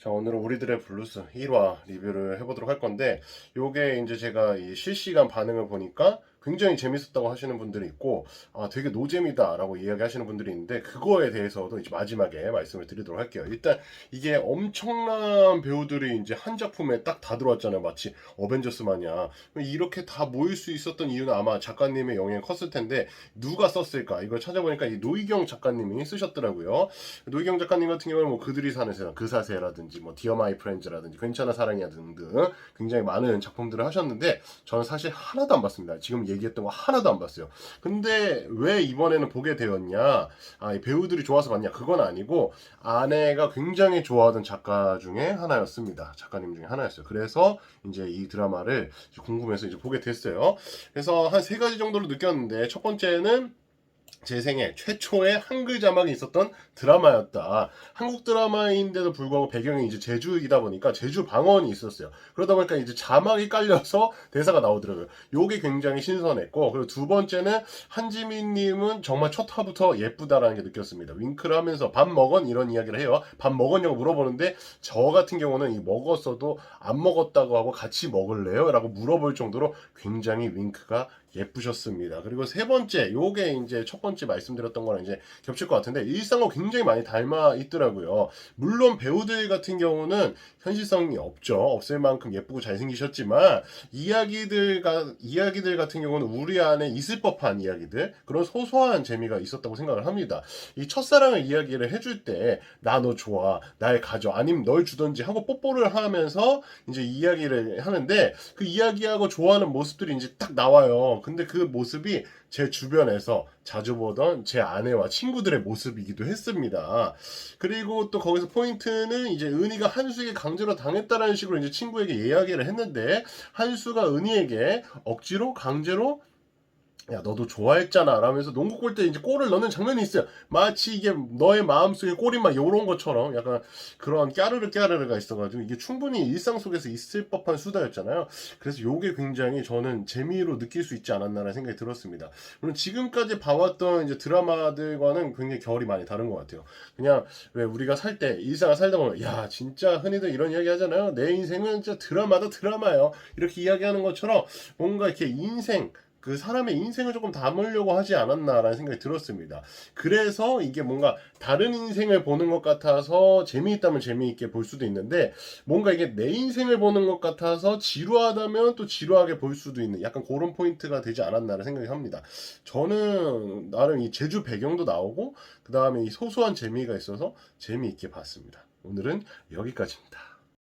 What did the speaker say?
자, 오늘은 우리들의 블루스 1화 리뷰를 해보도록 할 건데, 요게 이제 제가 이 실시간 반응을 보니까 굉장히 재밌었다고 하시는 분들이 있고, 아, 되게 노잼이다라고 이야기 하시는 분들이 있는데, 그거에 대해서도 이제 마지막에 말씀을 드리도록 할게요. 일단, 이게 엄청난 배우들이 이제 한 작품에 딱 다 들어왔잖아요. 마치 어벤져스 마냥. 이렇게 다 모일 수 있었던 이유는 아마 작가님의 영향이 컸을 텐데, 누가 썼을까? 이걸 찾아보니까 이 노희경 작가님이 쓰셨더라고요. 노희경 작가님 같은 경우는 뭐 그들이 사는 세상, 그 사세라든지 뭐 디어 마이 프렌즈라든지 괜찮아 사랑이야 등등 굉장히 많은 작품들을 하셨는데 저는 사실 하나도 안 봤습니다. 지금 얘기했던 거 하나도 안 봤어요. 근데 왜 이번에는 보게 되었냐? 아, 이 배우들이 좋아서 봤냐? 그건 아니고 아내가 굉장히 좋아하던 작가 중에 하나였습니다. 작가님 중에 하나였어요. 그래서 이제 이 드라마를 궁금해서 이제 보게 됐어요. 그래서 한 세 가지 정도로 느꼈는데 첫 번째는 제 생애 최초의 한글 자막이 있었던 드라마였다. 한국 드라마인데도 불구하고 배경이 이제 제주이다 보니까 제주 방언이 있었어요. 그러다 보니까 이제 자막이 깔려서 대사가 나오더라고요. 요게 굉장히 신선했고, 그리고 두 번째는 한지민님은 정말 첫 화부터 예쁘다라는 게 느꼈습니다. 윙크를 하면서 밥 먹은 이런 이야기를 해요. 밥 먹었냐고 물어보는데 저 같은 경우는 이 먹었어도 안 먹었다고 하고 같이 먹을래요? 라고 물어볼 정도로 굉장히 윙크가 예쁘셨습니다. 그리고 세 번째, 요게 이제 첫 번째 말씀드렸던 거랑 이제 겹칠 것 같은데 일상과 굉장히 많이 닮아 있더라고요. 물론 배우들 같은 경우는 현실성이 없죠. 없을 만큼 예쁘고 잘생기셨지만 이야기들 가 이야기들 같은 경우는 우리 안에 있을 법한 이야기들 그런 소소한 재미가 있었다고 생각을 합니다. 이 첫사랑을 이야기를 해줄 때 나 너 좋아, 날 가져, 아니면 널 주던지 하고 뽀뽀를 하면서 이제 이야기를 하는데 그 이야기하고 좋아하는 모습들이 이제 딱 나와 요. 근데 그 모습이 제 주변에서 자주 보던 제 아내와 친구들의 모습이기도 했습니다. 그리고 또 거기서 포인트는 이제 은희가 한수에게 강제로 당했다라는 식으로 이제 친구에게 이야기를 했는데 한수가 은희에게 억지로 강제로 야 너도 좋아했잖아. 라면서 농구 골 때 이제 골을 넣는 장면이 있어요. 마치 이게 너의 마음속에 골이 막 요런 것처럼 약간 그런 까르르 까르르가 있어가지고 이게 충분히 일상 속에서 있을 법한 수다였잖아요. 그래서 요게 굉장히 저는 재미로 느낄 수 있지 않았나라는 생각이 들었습니다. 물론 지금까지 봐왔던 이제 드라마들과는 굉장히 결이 많이 다른 것 같아요. 그냥 왜 우리가 살 때 일상을 살다 보면 야 진짜 흔히들 이런 이야기 하잖아요. 내 인생은 진짜 드라마다 드라마예요. 이렇게 이야기하는 것처럼 뭔가 이렇게 인생 그 사람의 인생을 조금 담으려고 하지 않았나라는 생각이 들었습니다. 그래서 이게 뭔가 다른 인생을 보는 것 같아서 재미있다면 재미있게 볼 수도 있는데 뭔가 이게 내 인생을 보는 것 같아서 지루하다면 또 지루하게 볼 수도 있는 약간 그런 포인트가 되지 않았나라는 생각이 합니다. 저는 나름 이 제주 배경도 나오고 그 다음에 이 소소한 재미가 있어서 재미있게 봤습니다. 오늘은 여기까지입니다.